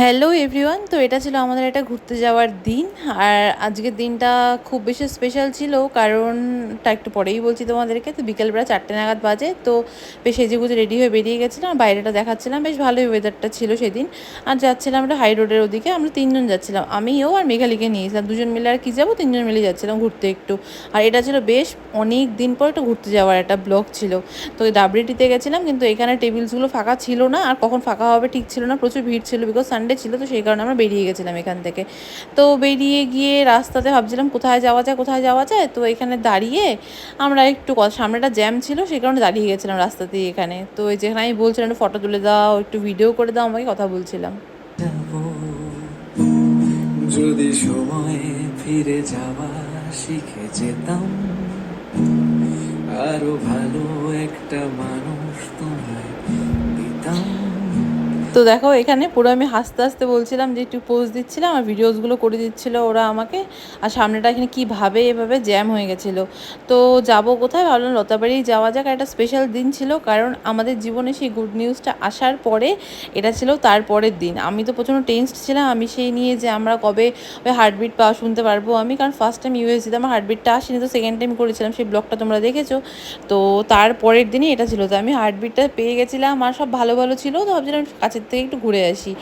Hello everyone তো এটা ছিল আমাদের একটা ঘুরতে যাওয়ার দিন। আর আজকের দিনটা খুব বেশি স্পেশাল ছিল, কারণটা একটু পরেই বলছি তোমাদেরকে। তো বিকেলবেলা চারটে নাগাদ বাজে, তো বেশ সেজে গুজে রেডি হয়ে বেরিয়ে গেছিলাম। আর বাইরেটা দেখাচ্ছিলাম, বেশ ভালোই ওয়েদারটা ছিল সেদিন। আর যাচ্ছিলাম আমরা হাই রোডের ওদিকে, আমরা তিনজন যাচ্ছিলাম। আমিও আর মেঘালিকে নিয়েছিলাম। দুজন মিলে আর কি যাব, তিনজন মিলে যাচ্ছিলাম ঘুরতে একটু। আর এটা ছিল বেশ অনেক দিন পর একটু ঘুরতে যাওয়ার একটা ব্লগ ছিল। তো ডাবরিটিতে গেছিলাম, কিন্তু এখানে টেবিলসগুলো ফাঁকা ছিল না। আর কখন ফাঁকা হবে ঠিক ছিল না, প্রচুর ভিড় ছিল বিকজ সানডে ছিল, তো সেই কারণে আমরা বেরিয়ে গেছিলাম এখান থেকে। তো বেরিয়ে গিয়ে রাস্তাতে ভাবছিলাম, কোথায় যাওয়া যায়, কোথায় যাওয়া যায়? তো এখানে দাঁড়িয়ে আমরা একটু সামনেটা জ্যাম ছিল, সেই কারণে দাঁড়িয়ে গেছিলাম রাস্তাতে এখানে। তো যেখানে আমি বলছিলাম, একটু ফটো তুলে দাও, একটু ভিডিও করে দাও, আমাকে কথা বলছিলাম। যদি সময়ে ফিরে যাওয়া শিখে যেতাম, আরও ভালো একটা মানুষ তোমায় তো দেখো, এখানে পুরো আমি হাসতে হাসতে বলছিলাম যে একটু পোজ দিচ্ছিলাম আর ভিডিওসগুলো করে দিচ্ছিল ওরা আমাকে। আর সামনেটা এখানে কীভাবে এভাবে জ্যাম হয়ে গেছিল। তো যাব কোথায়? ভাবলাম লতাবাড়ি যাওয়া যাক। একটা স্পেশাল দিন ছিল, কারণ আমাদের জীবনে সেই গুড নিউজটা আসার পরে এটা ছিল তার পরের দিন। আমি তো প্রচণ্ড টেন্সড ছিলাম। আমি সেই নিয়ে যে আমরা কবে ওই হার্টবিট পাওয়া শুনতে পারব আমি, কারণ ফার্স্ট টাইম ইউএসজিতে আমার হার্টবিটটা আসেনি, তো সেকেন্ড টাইম করেছিলাম। সেই ব্লগটা তোমরা দেখেছ। তো তার পরের দিনই এটা ছিল। তো আমি হার্টবিটটা পেয়ে গেছিলাম। আর সব ভালো ভালো ছিল। তো ভাবছিলাম কাছের থেকে একটু ঘুরে আসি।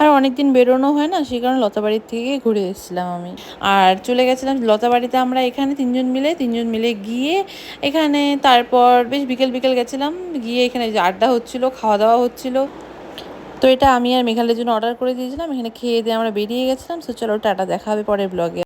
আর অনেক দিন বেরোনো হয় না, সেই কারণে লতাবাড়ির থেকে ঘুরে এসেছিলাম আমি। আর চলে গেছিলাম লতাবাড়িতে আমরা এখানে তিনজন মিলে তিনজন মিলে গিয়ে এখানে তারপর বেশ বিকেল বিকেল গেছিলাম, গিয়ে এখানে আড্ডা হচ্ছিল, খাওয়া দাওয়া হচ্ছিল। তো এটা আমি আর মেঘালয়ের জন্য অর্ডার করে দিয়েছিলাম, এখানে খেয়ে দিয়ে আমরা বেরিয়ে গেছিলাম। সো চলো টাটা, দেখা হবে পরের ব্লগে